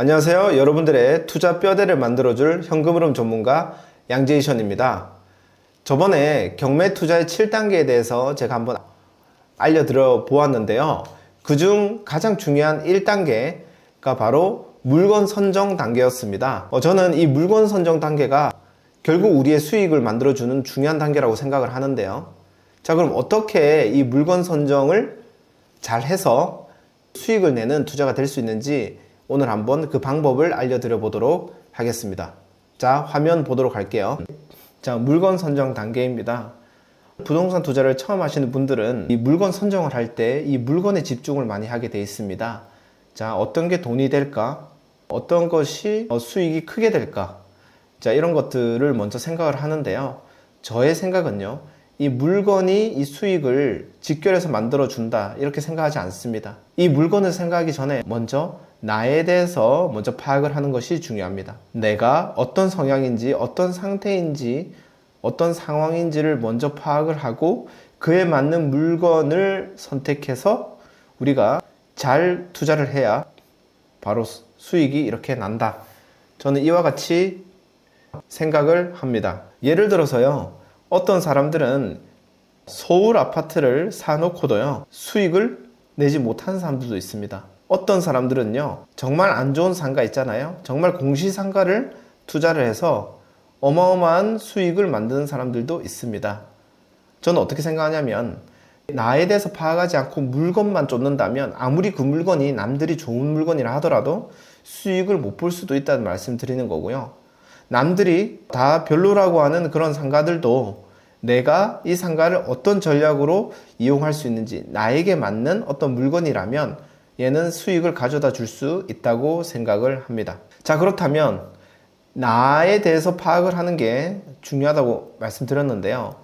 안녕하세요. 여러분들의 투자 뼈대를 만들어줄 현금 흐름 전문가 양제이션입니다. 저번에 경매 투자의 7단계에 대해서 제가 한번 알려드려 보았는데요. 그중 가장 중요한 1단계가 바로 물건 선정 단계였습니다. 어, 저는 이 물건 선정 단계가 결국 우리의 수익을 만들어주는 중요한 단계라고 생각을 하는데요. 자, 그럼 어떻게 이 물건 선정을 잘 해서 수익을 내는 투자가 될 수 있는지 오늘 한번 그 방법을 알려드려 보도록 하겠습니다. 자, 화면 보도록 할게요. 자, 물건 선정 단계입니다. 부동산 투자를 처음 하시는 분들은 이 물건 선정을 할 때 이 물건에 집중을 많이 하게 돼 있습니다. 자, 어떤 게 돈이 될까? 어떤 것이 어, 수익이 크게 될까? 자, 이런 것들을 먼저 생각을 하는데요. 저의 생각은요. 이 물건이 이 수익을 직결해서 만들어 준다. 이렇게 생각하지 않습니다. 이 물건을 생각하기 전에 먼저 나에 대해서 먼저 파악을 하는 것이 중요합니다. 내가 어떤 성향인지, 어떤 상태인지, 어떤 상황인지를 먼저 파악을 하고 그에 맞는 물건을 선택해서 우리가 잘 투자를 해야 바로 수익이 이렇게 난다. 저는 이와 같이 생각을 합니다. 예를 들어서요. 어떤 사람들은 서울 아파트를 사놓고도요. 수익을 내지 못하는 사람들도 있습니다. 어떤 사람들은요. 정말 안 좋은 상가 있잖아요. 정말 공시 상가를 투자를 해서 어마어마한 수익을 만드는 사람들도 있습니다. 저는 어떻게 생각하냐면 나에 대해서 파악하지 않고 물건만 쫓는다면 아무리 그 물건이 남들이 좋은 물건이라 하더라도 수익을 못 볼 수도 있다는 말씀 드리는 거고요. 남들이 다 별로라고 하는 그런 상가들도 내가 이 상가를 어떤 전략으로 이용할 수 있는지 나에게 맞는 어떤 물건이라면 얘는 수익을 가져다 줄 수 있다고 생각을 합니다. 자, 그렇다면 나에 대해서 파악을 하는 게 중요하다고 말씀드렸는데요.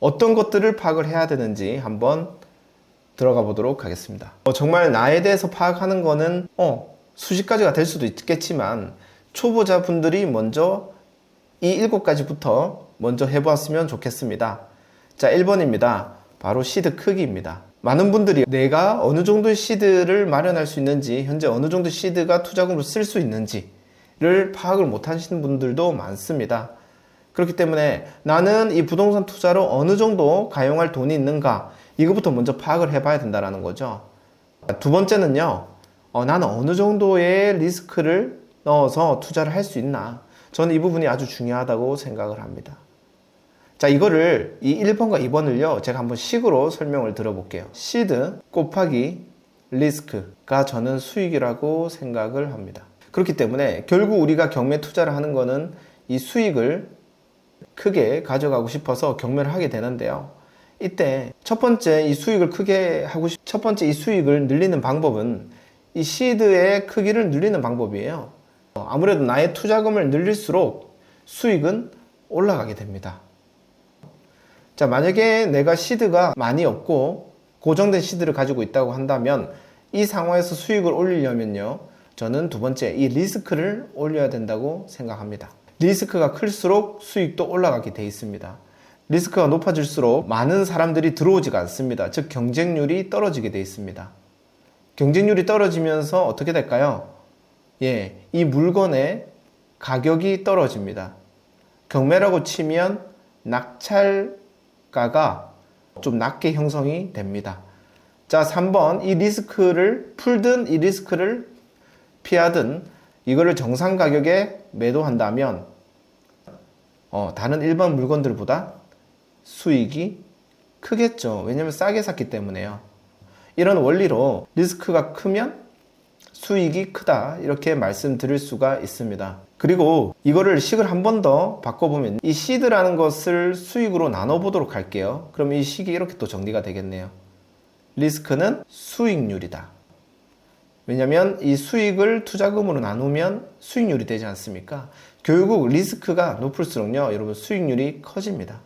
어떤 것들을 파악을 해야 되는지 한번 들어가 보도록 하겠습니다. 어, 정말 나에 대해서 파악하는 거는 어, 수십 가지가 될 수도 있겠지만 초보자 분들이 먼저 이 일곱 가지부터 먼저 해보았으면 좋겠습니다. 자, 1번입니다. 바로 시드 크기입니다. 많은 분들이 내가 어느 정도의 시드를 마련할 수 있는지, 현재 어느 정도 시드가 투자금으로 쓸 수 있는지를 파악을 못 하시는 분들도 많습니다. 그렇기 때문에 나는 이 부동산 투자로 어느 정도 가용할 돈이 있는가, 이거부터 먼저 파악을 해봐야 된다는 거죠. 두 번째는요, 어, 나는 어느 정도의 리스크를 넣어서 투자를 할 수 있나. 저는 이 부분이 아주 중요하다고 생각을 합니다. 자, 이거를 이 1번과 2번을요, 제가 한번 식으로 설명을 들어볼게요. 시드 곱하기 리스크가 저는 수익이라고 생각을 합니다. 그렇기 때문에 결국 우리가 경매 투자를 하는 거는 이 수익을 크게 가져가고 싶어서 경매를 하게 되는데요. 이때 첫 번째 이 수익을 크게 하고 싶, 첫 번째 이 수익을 늘리는 방법은 이 시드의 크기를 늘리는 방법이에요. 아무래도 나의 투자금을 늘릴수록 수익은 올라가게 됩니다. 자, 만약에 내가 시드가 많이 없고 고정된 시드를 가지고 있다고 한다면 이 상황에서 수익을 올리려면요. 저는 두 번째 이 리스크를 올려야 된다고 생각합니다. 리스크가 클수록 수익도 올라가게 돼 있습니다. 리스크가 높아질수록 많은 사람들이 들어오지가 않습니다. 즉 경쟁률이 떨어지게 돼 있습니다. 경쟁률이 떨어지면서 어떻게 될까요? 예, 이 물건의 가격이 떨어집니다. 경매라고 치면 낙찰 가가 좀 낮게 형성이 됩니다. 자, 3번. 이 리스크를 풀든 이 리스크를 피하든 이거를 정상 가격에 매도한다면 어, 다른 일반 물건들보다 수익이 크겠죠. 왜냐면 싸게 샀기 때문에요. 이런 원리로 리스크가 크면 수익이 크다 이렇게 말씀드릴 수가 있습니다. 그리고 이거를 식을 한 번 더 바꿔보면 이 시드라는 것을 수익으로 나눠보도록 할게요. 그럼 이 식이 이렇게 또 정리가 되겠네요. 리스크는 수익률이다. 왜냐하면 이 수익을 투자금으로 나누면 수익률이 되지 않습니까? 결국 리스크가 높을수록요, 여러분 수익률이 커집니다.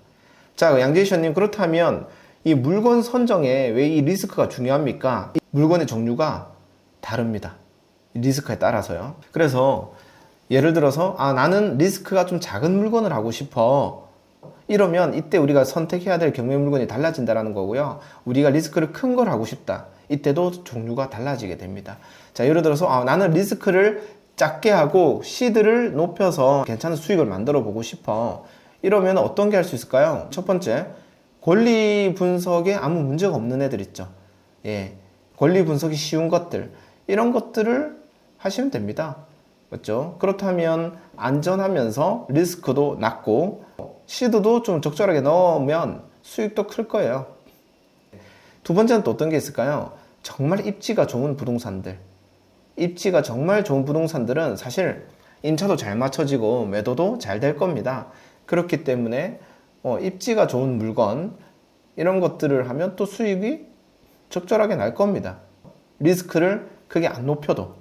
자, 양재이션님 그렇다면 이 물건 선정에 왜 이 리스크가 중요합니까? 물건의 종류가 다릅니다. 리스크에 따라서요. 그래서 예를 들어서 아 나는 리스크가 좀 작은 물건을 하고 싶어. 이러면 이때 우리가 선택해야 될 경매 물건이 달라진다라는 거고요. 우리가 리스크를 큰 걸 하고 싶다. 이때도 종류가 달라지게 됩니다. 자, 예를 들어서 아, 나는 리스크를 작게 하고 시드를 높여서 괜찮은 수익을 만들어 보고 싶어. 이러면 어떤 게 할 수 있을까요? 첫 번째, 권리 분석에 아무 문제가 없는 애들 있죠. 예. 권리 분석이 쉬운 것들. 이런 것들을 하시면 됩니다. 맞죠? 그렇다면 안전하면서 리스크도 낮고 시드도 좀 적절하게 넣으면 수익도 클 거예요. 두 번째는 또 어떤 게 있을까요? 정말 입지가 좋은 부동산들. 입지가 정말 좋은 부동산들은 사실 임차도 잘 맞춰지고 매도도 잘 될 겁니다. 그렇기 때문에 어, 입지가 좋은 물건 이런 것들을 하면 또 수익이 적절하게 날 겁니다. 리스크를 크게 안 높여도.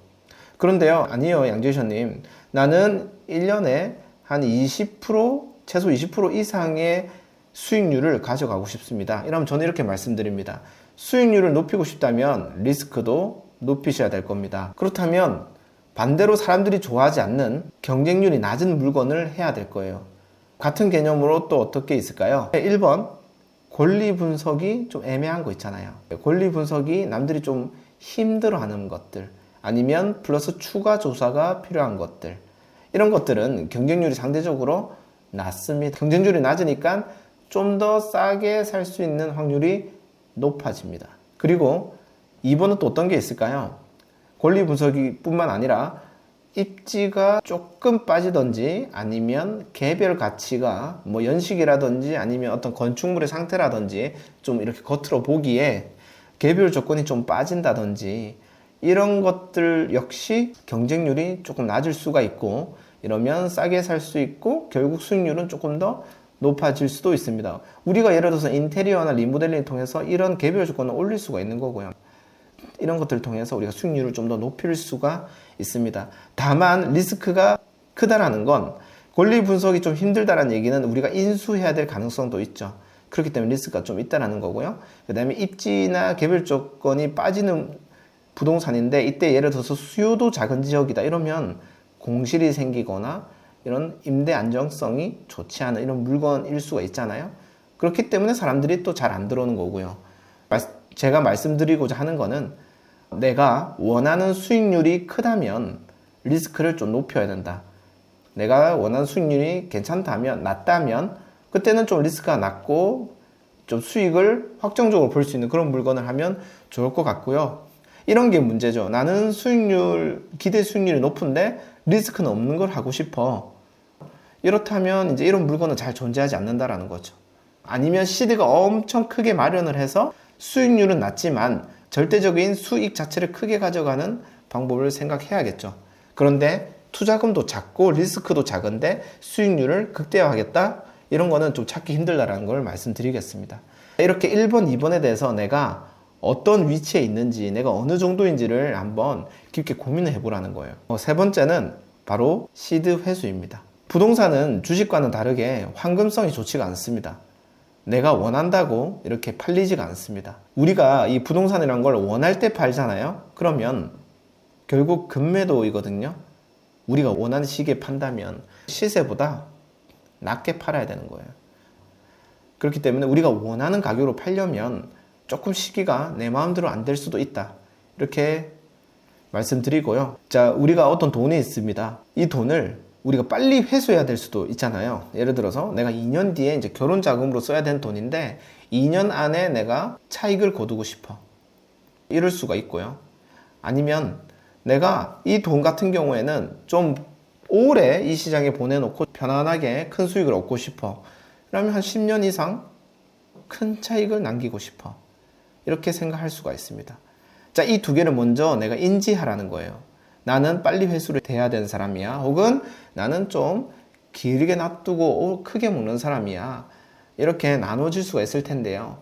그런데요, 아니요, 양재션님. 나는 1년에 한 20%, 최소 20% 이상의 수익률을 가져가고 싶습니다. 이러면 저는 이렇게 말씀드립니다. 수익률을 높이고 싶다면 리스크도 높이셔야 될 겁니다. 그렇다면 반대로 사람들이 좋아하지 않는 경쟁률이 낮은 물건을 해야 될 거예요. 같은 개념으로 또 어떻게 있을까요? 1번, 권리 분석이 좀 애매한 거 있잖아요. 권리 분석이 남들이 좀 힘들어 하는 것들, 아니면 플러스 추가 조사가 필요한 것들, 이런 것들은 경쟁률이 상대적으로 낮습니다. 경쟁률이 낮으니까 좀 더 싸게 살 수 있는 확률이 높아집니다. 그리고 2번은 또 어떤 게 있을까요? 권리 분석이 뿐만 아니라 입지가 조금 빠지던지 아니면 개별 가치가 뭐 연식이라든지 아니면 어떤 건축물의 상태라든지 좀 이렇게 겉으로 보기에 개별 조건이 좀 빠진다든지 이런 것들 역시 경쟁률이 조금 낮을 수가 있고 이러면 싸게 살 수 있고 결국 수익률은 조금 더 높아질 수도 있습니다. 우리가 예를 들어서 인테리어나 리모델링을 통해서 이런 개별 조건을 올릴 수가 있는 거고요. 이런 것들을 통해서 우리가 수익률을 좀 더 높일 수가 있습니다. 다만 리스크가 크다라는 건 권리 분석이 좀 힘들다라는 얘기는 우리가 인수해야 될 가능성도 있죠. 그렇기 때문에 리스크가 좀 있다라는 거고요. 그 다음에 입지나 개별 조건이 빠지는 부동산인데 이때 예를 들어서 수요도 작은 지역이다 이러면 공실이 생기거나 이런 임대 안정성이 좋지 않은 이런 물건일 수가 있잖아요. 그렇기 때문에 사람들이 또 잘 안 들어오는 거고요. 제가 말씀드리고자 하는 거는 내가 원하는 수익률이 크다면 리스크를 좀 높여야 된다. 내가 원하는 수익률이 괜찮다면, 낮다면, 그때는 좀 리스크가 낮고, 좀 수익을 확정적으로 볼 수 있는 그런 물건을 하면 좋을 것 같고요. 이런 게 문제죠. 나는 수익률, 기대 수익률이 높은데 리스크는 없는 걸 하고 싶어. 이렇다면 이제 이런 물건은 잘 존재하지 않는다라는 거죠. 아니면 시드가 엄청 크게 마련을 해서 수익률은 낮지만 절대적인 수익 자체를 크게 가져가는 방법을 생각해야겠죠. 그런데 투자금도 작고 리스크도 작은데 수익률을 극대화하겠다? 이런 거는 좀 찾기 힘들다라는 걸 말씀드리겠습니다. 이렇게 1번, 2번에 대해서 내가 어떤 위치에 있는지, 내가 어느 정도인지를 한번 깊게 고민을 해보라는 거예요. 어, 세 번째는 바로 시드 회수입니다. 부동산은 주식과는 다르게 황금성이 좋지가 않습니다. 내가 원한다고 이렇게 팔리지가 않습니다. 우리가 이 부동산이란 걸 원할 때 팔잖아요. 그러면 결국 금매도이거든요. 우리가 원하는 시기에 판다면 시세보다 낮게 팔아야 되는 거예요. 그렇기 때문에 우리가 원하는 가격으로 팔려면 조금 시기가 내 마음대로 안 될 수도 있다. 이렇게 말씀드리고요. 자, 우리가 어떤 돈이 있습니다. 이 돈을 우리가 빨리 회수해야 될 수도 있잖아요. 예를 들어서 내가 2년 뒤에 이제 결혼 자금으로 써야 되는 돈인데 2년 안에 내가 차익을 거두고 싶어. 이럴 수가 있고요. 아니면 내가 이 돈 같은 경우에는 좀 오래 이 시장에 보내놓고 편안하게 큰 수익을 얻고 싶어. 그러면 한 10년 이상 큰 차익을 남기고 싶어. 이렇게 생각할 수가 있습니다. 자, 이 두 개를 먼저 내가 인지하라는 거예요. 나는 빨리 회수를 돼야 되는 사람이야. 혹은 나는 좀 길게 놔두고 크게 먹는 사람이야. 이렇게 나눠질 수가 있을 텐데요.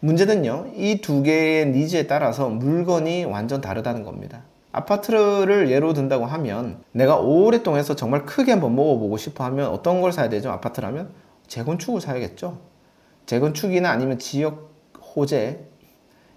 문제는요, 이 두 개의 니즈에 따라서 물건이 완전 다르다는 겁니다. 아파트를 예로 든다고 하면 내가 오랫동안 해서 정말 크게 한번 먹어보고 싶어 하면 어떤 걸 사야 되죠? 아파트라면 재건축을 사야겠죠. 재건축이나 아니면 지역 호재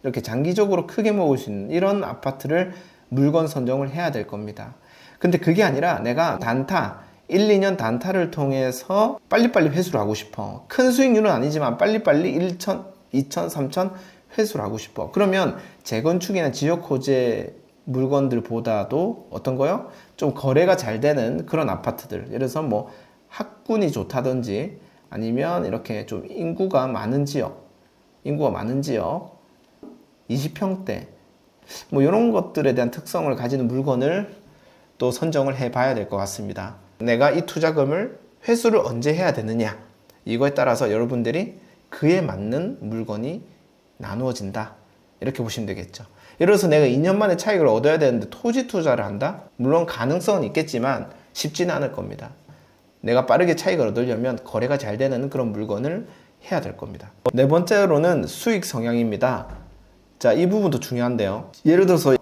이렇게 장기적으로 크게 먹을 수 있는 이런 아파트를 물건 선정을 해야 될 겁니다. 근데 그게 아니라 내가 단타 1, 2년 단타를 통해서 빨리빨리 회수를 하고 싶어. 큰 수익률은 아니지만 빨리빨리 1천, 2천, 3천 회수를 하고 싶어. 그러면 재건축이나 지역 호재 물건들보다도 어떤 거요? 좀 거래가 잘 되는 그런 아파트들. 예를 들어서 뭐 학군이 좋다든지 아니면 이렇게 좀 인구가 많은 지역, 인구가 많은 지역, 20평대, 뭐 이런 것들에 대한 특성을 가지는 물건을 또 선정을 해 봐야 될 것 같습니다. 내가 이 투자금을 회수를 언제 해야 되느냐. 이거에 따라서 여러분들이 그에 맞는 물건이 나누어진다. 이렇게 보시면 되겠죠. 예를 들어서 내가 2년 만에 차익을 얻어야 되는데 토지 투자를 한다? 물론 가능성은 있겠지만 쉽지는 않을 겁니다. 내가 빠르게 차익을 얻으려면 거래가 잘 되는 그런 물건을 해야 될 겁니다. 네 번째로는 수익 성향입니다. 자, 이 부분도 중요한데요. 예를 들어서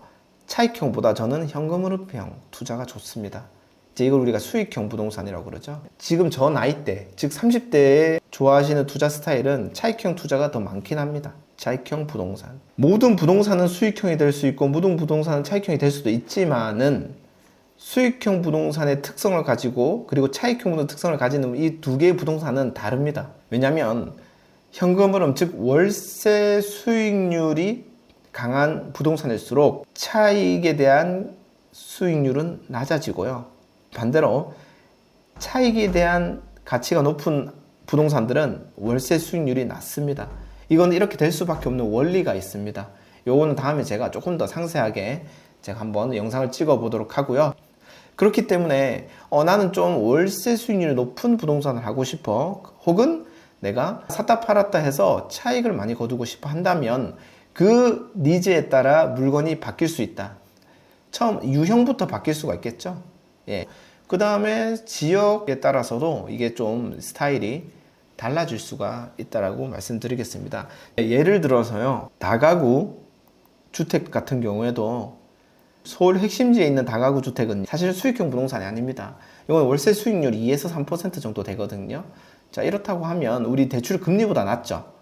차익형보다 저는 현금흐름형 투자가 좋습니다. 이제 이걸 우리가 수익형 부동산이라고 그러죠. 지금 저 나이 대, 즉 30대에 좋아하시는 투자 스타일은 차익형 투자가 더 많긴 합니다. 차익형 부동산. 모든 부동산은 수익형이 될 수 있고 모든 부동산은 차익형이 될 수도 있지만은 수익형 부동산의 특성을 가지고 그리고 차익형 부동산 특성을 가지는 이 두 개의 부동산은 다릅니다. 왜냐하면 현금 흐름 즉 월세 수익률이 강한 부동산일수록 차익에 대한 수익률은 낮아지고요. 반대로 차익에 대한 가치가 높은 부동산들은 월세 수익률이 낮습니다. 이건 이렇게 될 수밖에 없는 원리가 있습니다. 요거는 다음에 제가 조금 더 상세하게 제가 한번 영상을 찍어 보도록 하고요. 그렇기 때문에 어, 나는 좀 월세 수익률이 높은 부동산을 하고 싶어. 혹은 내가 샀다 팔았다 해서 차익을 많이 거두고 싶어 한다면 그 니즈에 따라 물건이 바뀔 수 있다. 처음 유형부터 바뀔 수가 있겠죠. 예. 그 다음에 지역에 따라서도 이게 좀 스타일이 달라질 수가 있다라고 말씀드리겠습니다. 예를 들어서요, 다가구 주택 같은 경우에도 서울 핵심지에 있는 다가구 주택은 사실 수익형 부동산이 아닙니다. 이건 월세 수익률 2에서 3% 정도 되거든요. 자, 이렇다고 하면 우리 대출 금리보다 낮죠.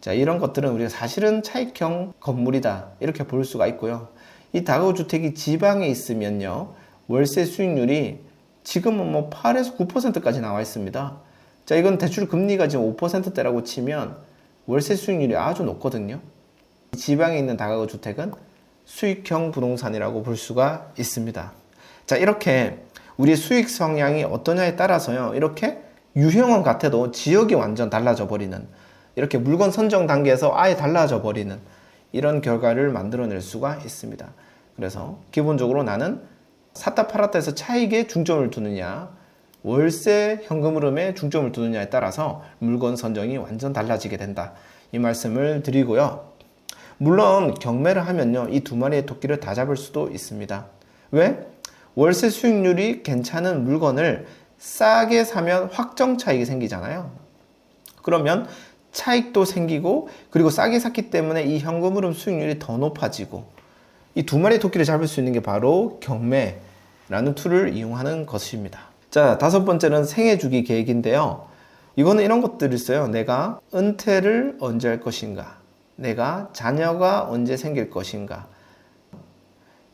자, 이런 것들은 우리가 사실은 차익형 건물이다. 이렇게 볼 수가 있고요. 이 다가구 주택이 지방에 있으면요. 월세 수익률이 지금은 뭐 8에서 9%까지 나와 있습니다. 자, 이건 대출 금리가 지금 5%대라고 치면 월세 수익률이 아주 높거든요. 지방에 있는 다가구 주택은 수익형 부동산이라고 볼 수가 있습니다. 자, 이렇게 우리 수익 성향이 어떠냐에 따라서요. 이렇게 유형은 같아도 지역이 완전 달라져 버리는 이렇게 물건 선정 단계에서 아예 달라져 버리는 이런 결과를 만들어낼 수가 있습니다. 그래서 기본적으로 나는 샀다 팔았다 해서 차익에 중점을 두느냐 월세 현금 흐름에 중점을 두느냐에 따라서 물건 선정이 완전 달라지게 된다. 이 말씀을 드리고요. 물론 경매를 하면요. 이 두 마리의 토끼를 다 잡을 수도 있습니다. 왜? 월세 수익률이 괜찮은 물건을 싸게 사면 확정 차익이 생기잖아요. 그러면 차익도 생기고 그리고 싸게 샀기 때문에 이 현금 흐름 수익률이 더 높아지고 이 두 마리의 토끼를 잡을 수 있는 게 바로 경매라는 툴을 이용하는 것입니다. 자, 다섯 번째는 생애 주기 계획인데요. 이거는 이런 것들이 있어요. 내가 은퇴를 언제 할 것인가? 내가 자녀가 언제 생길 것인가?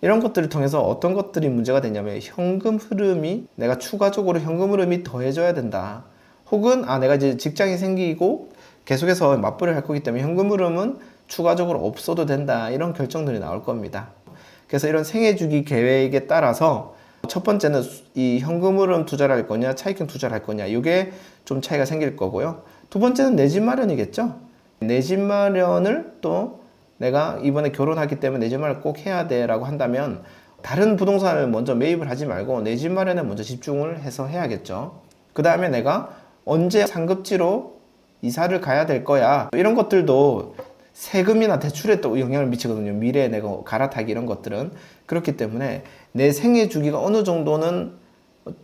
이런 것들을 통해서 어떤 것들이 문제가 되냐면 현금 흐름이 내가 추가적으로 현금 흐름이 더해져야 된다. 혹은 아 내가 이제 직장이 생기고 계속해서 맞벌이를 할 거기 때문에 현금 흐름은 추가적으로 없어도 된다. 이런 결정들이 나올 겁니다. 그래서 이런 생애 주기 계획에 따라서 첫 번째는 이 현금 흐름 투자를 할 거냐, 차익형 투자를 할 거냐, 이게 좀 차이가 생길 거고요. 두 번째는 내 집 마련이겠죠. 내 집 마련을 또 내가 이번에 결혼하기 때문에 내 집 마련을 꼭 해야 돼라고 한다면 다른 부동산을 먼저 매입을 하지 말고 내 집 마련에 먼저 집중을 해서 해야겠죠. 그 다음에 내가 언제 상급지로 이사를 가야 될 거야. 이런 것들도 세금이나 대출에 또 영향을 미치거든요. 미래에 내가 갈아타기 이런 것들은. 그렇기 때문에 내 생애 주기가 어느 정도는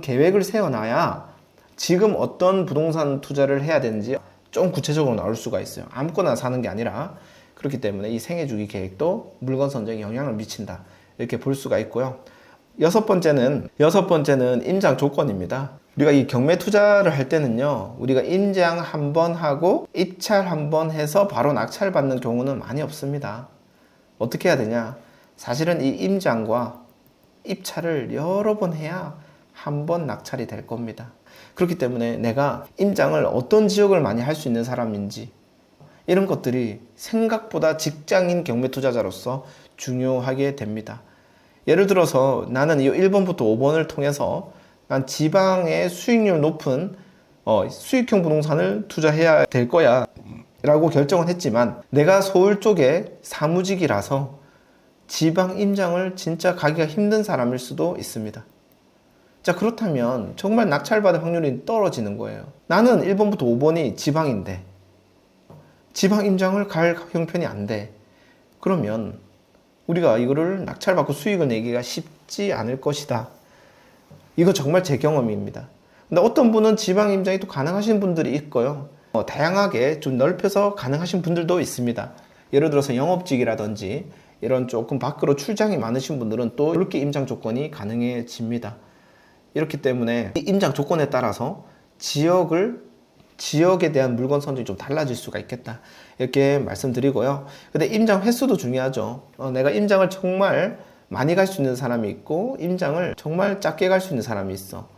계획을 세워놔야 지금 어떤 부동산 투자를 해야 되는지 좀 구체적으로 나올 수가 있어요. 아무거나 사는 게 아니라 그렇기 때문에 이 생애 주기 계획도 물건 선정에 영향을 미친다. 이렇게 볼 수가 있고요. 여섯 번째는 여섯 번째는 임장 조건입니다. 우리가 이 경매 투자를 할 때는요, 우리가 임장 한 번 하고 입찰 한 번 해서 바로 낙찰 받는 경우는 많이 없습니다. 어떻게 해야 되냐? 사실은 이 임장과 입찰을 여러 번 해야 한 번 낙찰이 될 겁니다. 그렇기 때문에 내가 임장을 어떤 지역을 많이 할 수 있는 사람인지 이런 것들이 생각보다 직장인 경매 투자자로서 중요하게 됩니다. 예를 들어서 나는 이 1번부터 5번을 통해서 난 지방의 수익률 높은 어, 수익형 부동산을 투자해야 될 거야 라고 결정을 했지만 내가 서울 쪽에 사무직이라서 지방 임장을 진짜 가기가 힘든 사람일 수도 있습니다. 자, 그렇다면 정말 낙찰받을 확률이 떨어지는 거예요. 나는 1번부터 5번이 지방인데 지방 임장을 갈 형편이 안 돼. 그러면 우리가 이거를 낙찰받고 수익을 내기가 쉽지 않을 것이다. 이거 정말 제 경험입니다. 근데 어떤 분은 지방 임장이 또 가능하신 분들이 있고요. 어, 다양하게 좀 넓혀서 가능하신 분들도 있습니다. 예를 들어서 영업직이라든지 이런 조금 밖으로 출장이 많으신 분들은 또 이렇게 임장 조건이 가능해집니다. 이렇기 때문에 이 임장 조건에 따라서 지역을 지역에 대한 물건 선정이 좀 달라질 수가 있겠다. 이렇게 말씀드리고요. 근데 임장 횟수도 중요하죠. 어, 내가 임장을 정말 많이 갈 수 있는 사람이 있고 임장을 정말 작게 갈 수 있는 사람이 있어.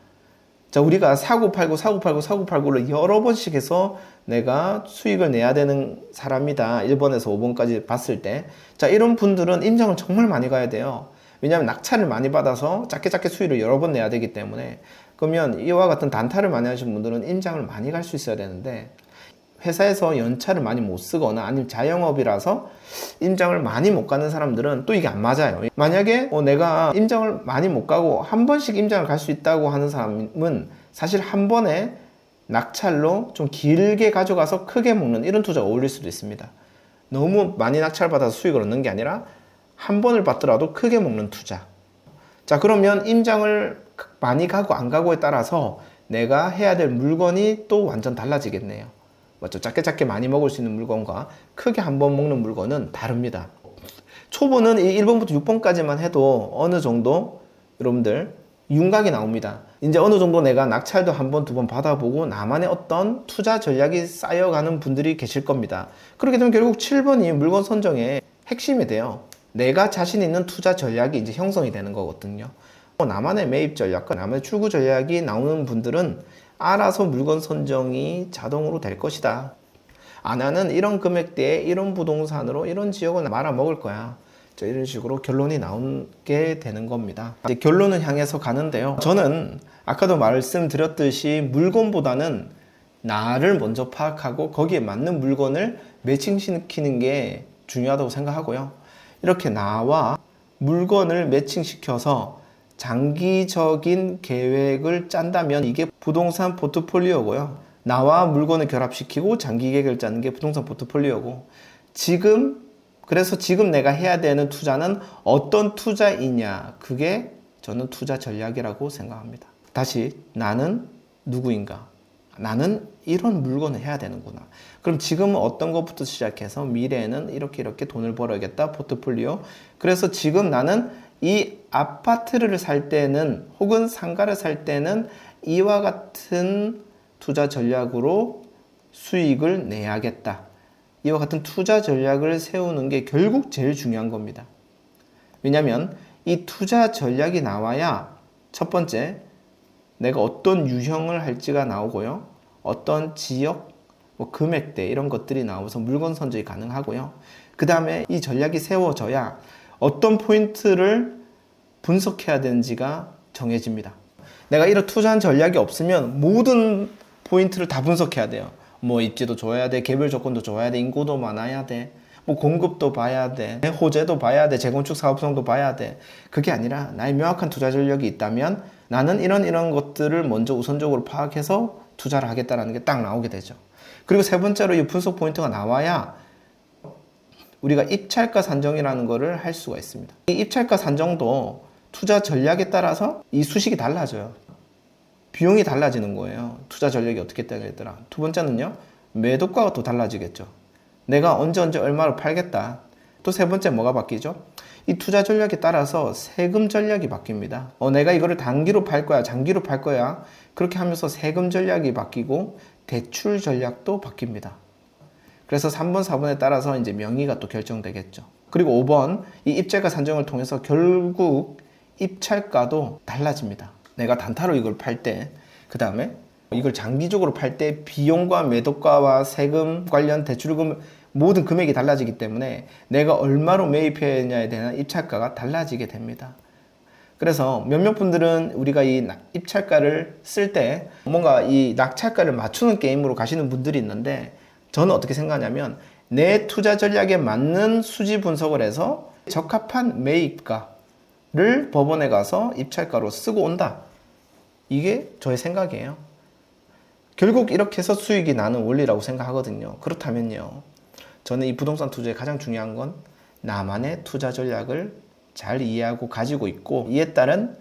자, 우리가 사고 팔고 사고 팔고 사고 팔고를 여러 번씩 해서 내가 수익을 내야 되는 사람이다. 1번에서 5번까지 봤을 때. 자, 이런 분들은 임장을 정말 많이 가야 돼요. 왜냐하면 낙찰을 많이 받아서 작게 작게 수익을 여러 번 내야 되기 때문에 그러면 이와 같은 단타를 많이 하신 분들은 임장을 많이 갈 수 있어야 되는데 회사에서 연차를 많이 못 쓰거나 아니면 자영업이라서 임장을 많이 못 가는 사람들은 또 이게 안 맞아요. 만약에 어, 내가 임장을 많이 못 가고 한 번씩 임장을 갈 수 있다고 하는 사람은 사실 한 번에 낙찰로 좀 길게 가져가서 크게 먹는 이런 투자가 어울릴 수도 있습니다. 너무 많이 낙찰받아서 수익을 얻는 게 아니라 한 번을 받더라도 크게 먹는 투자. 자, 그러면 임장을 많이 가고 안 가고에 따라서 내가 해야 될 물건이 또 완전 달라지겠네요. 맞죠? 작게 작게 많이 먹을 수 있는 물건과 크게 한 번 먹는 물건은 다릅니다. 초보는 이 1번부터 6번까지만 해도 어느 정도 여러분들 윤곽이 나옵니다. 이제 어느 정도 내가 낙찰도 한 번, 두 번 받아보고 나만의 어떤 투자 전략이 쌓여가는 분들이 계실 겁니다. 그렇게 되면 결국 7번이 물건 선정의 핵심이 돼요. 내가 자신 있는 투자 전략이 이제 형성이 되는 거거든요. 나만의 매입 전략과 나만의 출구 전략이 나오는 분들은 알아서 물건 선정이 자동으로 될 것이다. 아, 나는 이런 금액대에 이런 부동산으로 이런 지역을 말아먹을 거야. 저 이런 식으로 결론이 나오게 되는 겁니다. 이제 결론을 향해서 가는데요. 저는 아까도 말씀드렸듯이 물건보다는 나를 먼저 파악하고 거기에 맞는 물건을 매칭시키는 게 중요하다고 생각하고요. 이렇게 나와 물건을 매칭시켜서 장기적인 계획을 짠다면 이게 부동산 포트폴리오고요. 나와 물건을 결합시키고 장기 계 획을 짜는 게 부동산 포트폴리오고 지금 그래서 지금 내가 해야 되는 투자는 어떤 투자이냐 그게 저는 투자 전략이라고 생각합니다. 다시 나는 누구인가? 나는 이런 물건을 해야 되는구나. 그럼 지금은 어떤 것부터 시작해서 미래에는 이렇게 이렇게 돈을 벌어야겠다. 포트폴리오. 그래서 지금 나는 이 아파트를 살 때는 혹은 상가를 살 때는 이와 같은 투자 전략으로 수익을 내야겠다. 이와 같은 투자 전략을 세우는 게 결국 제일 중요한 겁니다. 왜냐하면 이 투자 전략이 나와야 첫 번째 내가 어떤 유형을 할지가 나오고요. 어떤 지역, 뭐 금액대 이런 것들이 나와서 물건 선정이 가능하고요. 그 다음에 이 전략이 세워져야 어떤 포인트를 분석해야 되는지가 정해집니다. 내가 이런 투자한 전략이 없으면 모든 포인트를 다 분석해야 돼요. 뭐 입지도 좋아야 돼, 개별 조건도 좋아야 돼, 인구도 많아야 돼, 뭐 공급도 봐야 돼, 호재도 봐야 돼, 재건축 사업성도 봐야 돼. 그게 아니라 나의 명확한 투자 전략이 있다면 나는 이런 이런 것들을 먼저 우선적으로 파악해서 투자를 하겠다라는 게 딱 나오게 되죠. 그리고 세 번째로 이 분석 포인트가 나와야 우리가 입찰가 산정이라는 것을 할 수가 있습니다. 이 입찰가 산정도 투자 전략에 따라서 이 수식이 달라져요. 비용이 달라지는 거예요. 투자 전략이 어떻게 되겠더라. 두 번째는요, 매도가가 또 달라지겠죠. 내가 언제 언제 얼마로 팔겠다. 또 세 번째 뭐가 바뀌죠? 이 투자 전략에 따라서 세금 전략이 바뀝니다. 어, 내가 이거를 단기로 팔 거야, 장기로 팔 거야. 그렇게 하면서 세금 전략이 바뀌고 대출 전략도 바뀝니다. 그래서 3번, 4번에 따라서 이제 명의가 또 결정되겠죠. 그리고 5번, 이 입찰가 산정을 통해서 결국 입찰가도 달라집니다. 내가 단타로 이걸 팔 때, 그 다음에 이걸 장기적으로 팔 때 비용과 매도가와 세금 관련 대출금 모든 금액이 달라지기 때문에 내가 얼마로 매입했냐에 대한 입찰가가 달라지게 됩니다. 그래서 몇몇 분들은 우리가 이 나- 입찰가를 쓸 때 뭔가 이 낙찰가를 맞추는 게임으로 가시는 분들이 있는데 저는 어떻게 생각하냐면 내 투자 전략에 맞는 수지 분석을 해서 적합한 매입가 를 법원에 가서 입찰가로 쓰고 온다. 이게 저의 생각이에요. 결국 이렇게 해서 수익이 나는 원리라고 생각하거든요. 그렇다면요. 저는 이 부동산 투자에 가장 중요한 건 나만의 투자 전략을 잘 이해하고 가지고 있고 이에 따른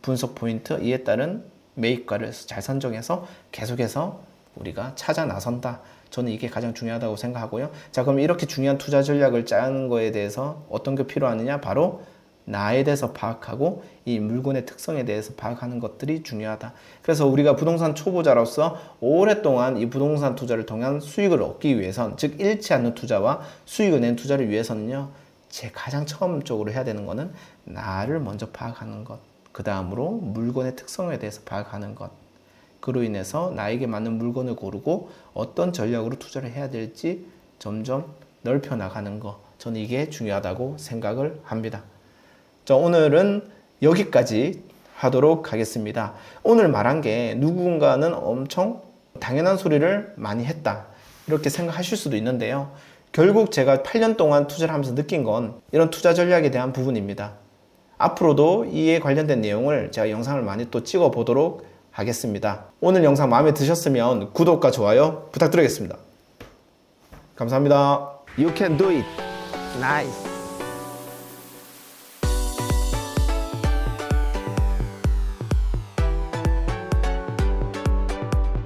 분석 포인트, 이에 따른 매입가를 잘 선정해서 계속해서 우리가 찾아 나선다. 저는 이게 가장 중요하다고 생각하고요. 자, 그럼 이렇게 중요한 투자 전략을 짜는 거에 대해서 어떤 게 필요하느냐? 바로 나에 대해서 파악하고 이 물건의 특성에 대해서 파악하는 것들이 중요하다. 그래서 우리가 부동산 초보자로서 오랫동안 이 부동산 투자를 통한 수익을 얻기 위해선 즉 잃지 않는 투자와 수익을 낸 투자를 위해서는요. 제 가장 처음적으로 해야 되는 거는 나를 먼저 파악하는 것. 그 다음으로 물건의 특성에 대해서 파악하는 것. 그로 인해서 나에게 맞는 물건을 고르고 어떤 전략으로 투자를 해야 될지 점점 넓혀 나가는 것. 저는 이게 중요하다고 생각을 합니다. 자, 오늘은 여기까지 하도록 하겠습니다. 오늘 말한 게 누군가는 엄청 당연한 소리를 많이 했다. 이렇게 생각하실 수도 있는데요. 결국 제가 8년 동안 투자를 하면서 느낀 건 이런 투자 전략에 대한 부분입니다. 앞으로도 이에 관련된 내용을 제가 영상을 많이 또 찍어 보도록 하겠습니다. 오늘 영상 마음에 드셨으면 구독과 좋아요 부탁드리겠습니다. 감사합니다. You can do it. Nice.